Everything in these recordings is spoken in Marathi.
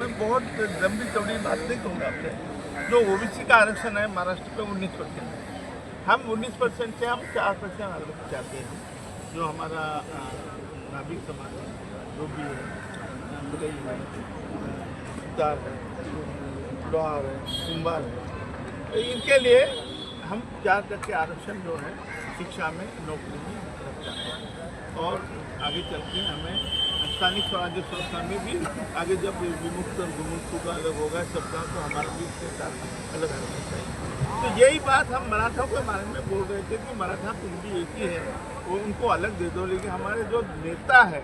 मैं बहुत लंबी चौड़ी बात नहीं कहूँगा आपसे। जो ओबीसी का आरक्षण है, महाराष्ट्र पे उन्नीस परसेंट है। हम उन्नीस परसेंट से हम चार परसेंट आरक्षण चाहते हैं। जो हमारा नाभिक समाज है, जो भी है मुलई है लोहार है कुंभार है तो इनके लिए हम चार तक के आरक्षण जो है शिक्षा में नौकरी में रख चाहते हैं। और आगे चल के हमें स्थानीय स्वराज्य संस्था में भी आगे जब विमुक्त और विमुक्त का अलग होगा सबका तो हमारा भी इसके साथ अलग होना चाहिए। तो यही बात हम मराठा के बारे में बोल रहे थे कि मराठा कुंडी एक ही है, वो उनको अलग दे दो, लेकिन हमारे जो नेता है,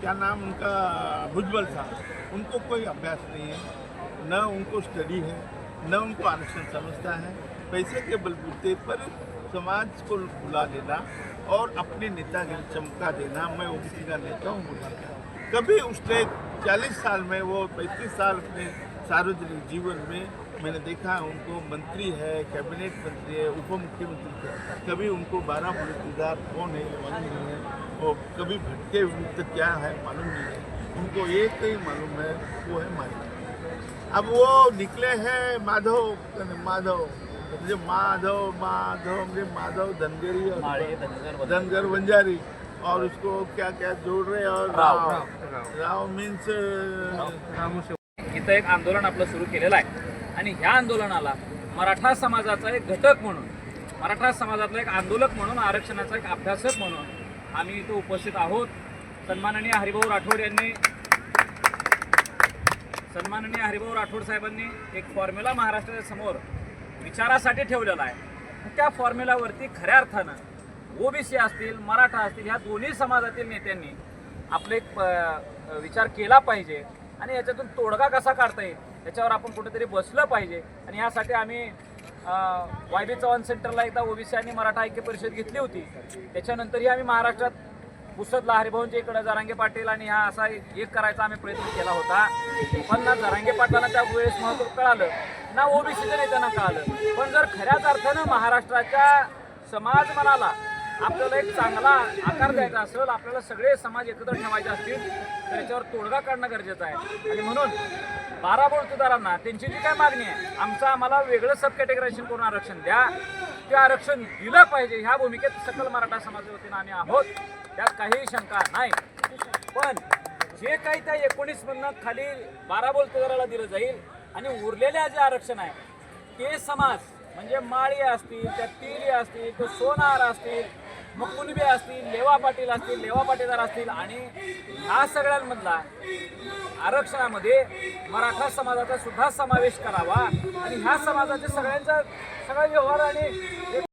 क्या नाम उनका, भुजबल साहब, उनको कोई अभ्यास नहीं है, न उनको स्टडी है, न उनको आरक्षण समझता है। पैसे के बलबूते पर समाज को बुला लेना और अपने नेता के चमका देना, मैं ओबीसी का नेता हूँ कभी उसने 40 साल में, वो 35 साल अपने सार्वजनिक जीवन में मैंने देखा, उनको मंत्री है, कैबिनेट मंत्री है उप मुख्यमंत्री है कभी उनको बारह मुल्कदार कौन है मालूम नहीं है। और कभी भटके मुक्त क्या है, मालूम नहीं है। उनको एक ही मालूम है, वो है माधव अब वो निकले हैं माधव माधव। म्हणजे माधव माधव म्हणजे माधव धनगरी धनगर धनगर बंजारी और उसको क्या क्या जोड़ रहे हैं? और राव, राव. राव. मीन्स इथं एक आंदोलन आपलं सुरू केलेलं आहे. आणि ह्या आंदोलनाला मराठा समाजाचा एक घटक म्हणून मराठा समाजातला एक आंदोलक म्हणून आरक्षणाचा एक अभ्यासक म्हणून आम्ही इथं उपस्थित आहोत. सन्माननीय हरिभाऊ राठोड यांनी सन्माननीय हरिभाऊ राठोड साहेबांनी एक फॉर्म्युला महाराष्ट्राच्या समोर विचारासाठी ठेवलेला आहे. त्या फॉर्म्युलावरती खऱ्या अर्थानं ओबीसी असतील मराठा असतील ह्या दोन्ही समाजातील नेत्यांनी आपले एक प- विचार केला पाहिजे आणि याच्यातून तोडगा कसा काढता येईल याच्यावर आपण कुठेतरी बसलं पाहिजे. आणि यासाठी आम्ही वाय बी चव्हाण सेंटरला एकदा ओबीसी आणि मराठा ऐक्य परिषद घेतली होती. त्याच्यानंतरही आम्ही महाराष्ट्रात पुसदला हरिभाऊंच्या इकडे जरांगे पाटील आणि हा असा एक करायचा आम्ही प्रयत्न केला होता. पण ना जरांगे पाटलांना त्या वेळेस महत्त्व कळालं ना ओबीसीच्या नेत्यांना कळालं. पण जर खऱ्याच अर्थानं महाराष्ट्राच्या समाज मनाला आपल्याला एक चांगला आकार द्यायचा असेल आपल्याला सगळे समाज एकत्र ठेवायचे असतील तर याच्यावर तोडगा काढणं गरजेचं आहे. आणि म्हणून बारा बोलतदारांना त्यांची जी काय मागणी आहे आमचं आम्हाला वेगळं सब कॅटेगरायझेशन करून आरक्षण द्या. ते आरक्षण दिलं पाहिजे. ह्या भूमिकेत सकल मराठा समाजाच्या वतीनं आम्ही आहोत. त्यात काही शंका नाही. पण जे काही त्या एकोणीस मधनं खाली बारा बोलतेदाराला दिलं जाईल आणि उरलेले जे आरक्षण आहे ते समाज म्हणजे माळी असतील त्या तिरी असतील तो सोनार असतील मग कुणबे असतील लेवा पाटील असतील लेवा पाटीदार असतील आणि ह्या सगळ्यांमधला आरक्षणामध्ये मराठा समाजाचा सुद्धा समावेश करावा आणि ह्या समाजाचे सगळ्यांचा सगळा व्यवहार आणि एक